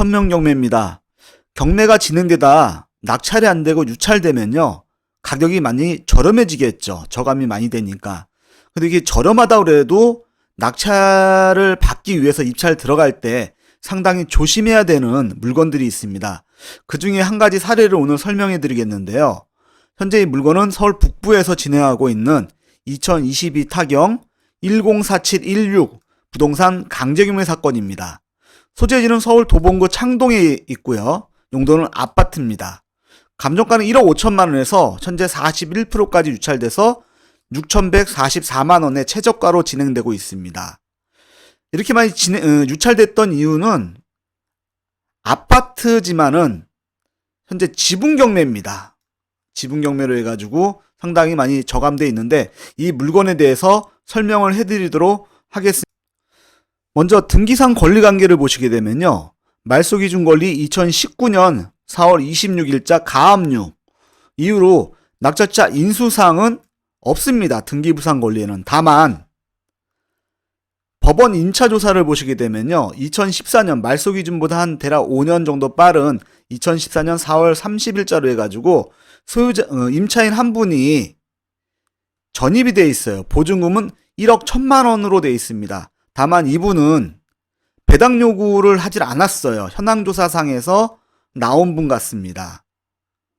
천명 경매입니다. 경매가 진행되다 낙찰이 안 되고 유찰되면요. 가격이 많이 저렴해지겠죠. 저감이 많이 되니까. 근데 이게 저렴하다 그래도 낙찰을 받기 위해서 입찰 들어갈 때 상당히 조심해야 되는 물건들이 있습니다. 그 중에 한 가지 사례를 오늘 설명해 드리겠는데요. 현재 이 물건은 서울 북부에서 진행하고 있는 2022 타경 104716 부동산 강제경매 사건입니다. 소재지는 서울 도봉구 창동에 있고요. 용도는 아파트입니다. 감정가는 1억 5천만 원에서 현재 41%까지 유찰돼서 6,144만 원의 최저가로 진행되고 있습니다. 이렇게 많이 진행, 어, 유찰됐던 이유는 아파트지만은 현재 지분 경매입니다. 지분 경매로 해가지고 상당히 많이 저감돼 있는데 이 물건에 대해서 설명을 해드리도록 하겠습니다. 먼저 등기상 권리 관계를 보시게 되면요. 말소 기준 권리 2019년 4월 26일자 가압류 이후로 낙찰자 인수사항은 없습니다. 등기부상 권리에는. 다만 법원 임차 조사를 보시게 되면요. 2014년 말소 기준보다 한 대략 5년 정도 빠른 2014년 4월 30일자로 해가지고 소유자 어, 임차인 한 분이 전입이 돼 있어요. 보증금은 1억 1천만 원으로 돼 있습니다. 다만 이분은 배당 요구를 하질 않았어요. 현황 조사상에서 나온 분 같습니다.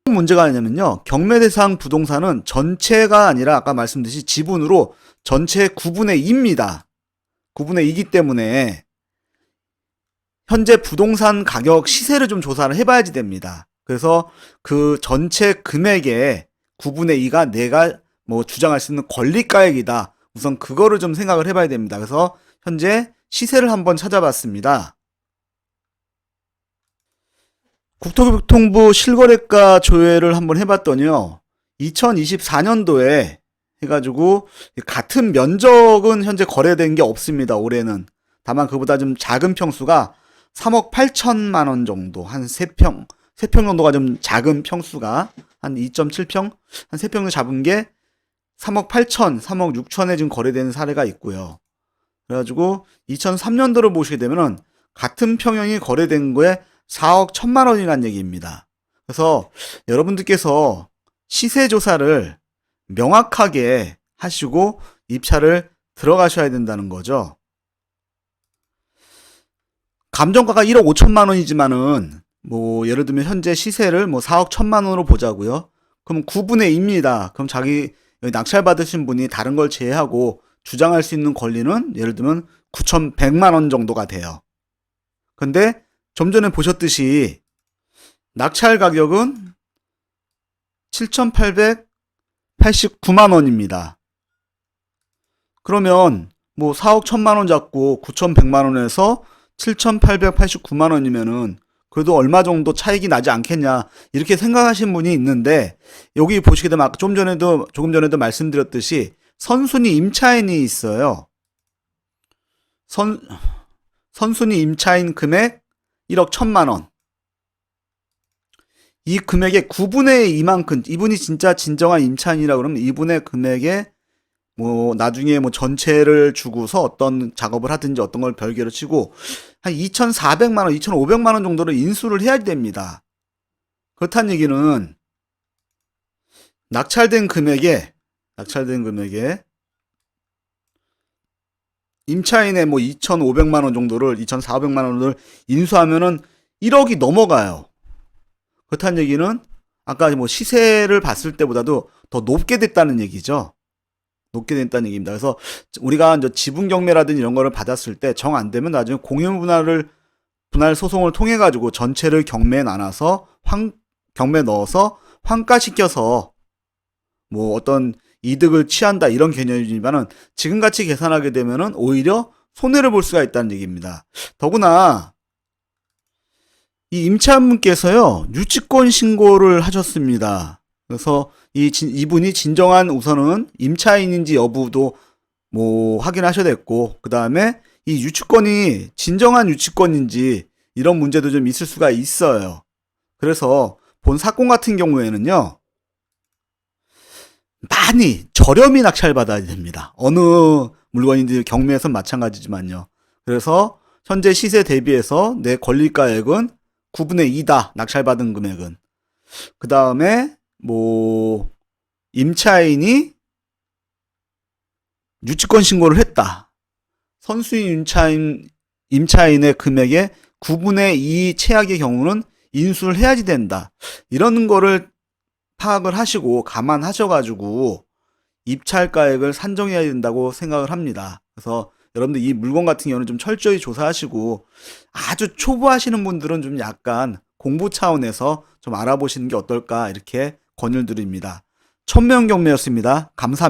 문제가 있냐면요. 경매 대상 부동산은 전체가 아니라 아까 말씀드린 지분으로 전체 9분의 2입니다. 9분의 2이기 때문에 현재 부동산 가격 시세를 좀 조사를 해봐야지 됩니다. 그래서 그 전체 금액의 9분의 2가 내가 뭐 주장할 수 있는 권리가액이다. 우선 그거를 좀 생각을 해봐야 됩니다. 그래서 현재 시세를 한번 찾아봤습니다. 국토교통부 실거래가 조회를 한번 해봤더니요. 2024년도에 해가지고 같은 면적은 현재 거래된 게 없습니다. 올해는. 다만 그보다 좀 작은 평수가 3억 8천만 원 정도 한 3평 3평 정도가 좀 작은 평수가 한 2.7평 한 3평 정도 잡은 게 3억 8천 3억 6천에 지금 거래되는 사례가 있고요. 그래가지고 2003년도를 보시게 되면은 같은 평형이 거래된 거에 4억 1천만 원이라는 얘기입니다. 그래서 여러분들께서 시세 조사를 명확하게 하시고 입찰을 들어가셔야 된다는 거죠. 감정가가 1억 5천만 원이지만은 뭐 예를 들면 현재 시세를 뭐 4억 1천만 원으로 보자고요. 그럼 9분의 2입니다. 그럼 자기 낙찰 받으신 분이 다른 걸 제외하고 주장할 수 있는 권리는 예를 들면 9,100만 원 정도가 돼요. 근데 좀 전에 보셨듯이 낙찰 가격은 7,889만 원입니다. 그러면 뭐 4억 1천만 원 잡고 9,100만 원에서 7,889만 원이면은 그래도 얼마 정도 차익이 나지 않겠냐 이렇게 생각하신 분이 있는데 여기 보시게 되면 아까 좀 전에도 조금 전에도 말씀드렸듯이 선순위 임차인이 있어요. 선 선순위 임차인 금액 1억 1천만 원. 이 금액의 9분의 2만큼 이분이 진짜 진정한 임차인이라 그러면 이분의 금액에 뭐 나중에 뭐 전체를 주고서 어떤 작업을 하든지 어떤 걸 별개로 치고 한 2,400만 원, 2,500만 원 정도를 인수를 해야 됩니다. 그렇다는 얘기는 낙찰된 금액에 낙찰된 금액에 임차인의 뭐 2,500만 원 정도를 2,400만 원을 인수하면은 1억이 넘어가요. 그렇다는 얘기는 아까 뭐 시세를 봤을 때보다도 더 높게 됐다는 얘기죠. 높게 됐다는 얘기입니다. 그래서 우리가 이제 지분 경매라든지 이런 거를 받았을 때 정 안 되면 나중에 공유 분할을 분할 소송을 통해 가지고 전체를 경매에 나눠서 환 경매 넣어서 환가시켜서 뭐 어떤 이득을 취한다 이런 개념이지만은 지금같이 계산하게 되면은 오히려 손해를 볼 수가 있다는 얘기입니다. 더구나 이 임차인분께서요 유치권 신고를 하셨습니다. 그래서 이 진- 이분이 진정한 우선은 임차인인지 여부도 뭐 확인하셔야 됐고 그 다음에 이 유치권이 진정한 유치권인지 이런 문제도 좀 있을 수가 있어요. 그래서 본 사건 같은 경우에는요 많이 저렴히 낙찰받아야 됩니다. 어느 물건인지 경매에선 마찬가지지만요. 그래서 현재 시세 대비해서 내 권리가액은 9분의 2다. 낙찰받은 금액은. 그 다음에 뭐 임차인이 유치권 신고를 했다. 선수인 임차인 임차인의 금액의 9분의 2 최악의 경우는 인수를 해야지 된다. 이런 거를 파악을 하시고 감안하셔가지고 입찰가액을 산정해야 된다고 생각을 합니다. 그래서 여러분들 이 물건 같은 경우는 좀 철저히 조사하시고 아주 초보 하시는 분들은 좀 약간 공부 차원에서 좀 알아보시는 게 어떨까 이렇게 권유를 드립니다. 천명 경매였습니다. 감사합니다.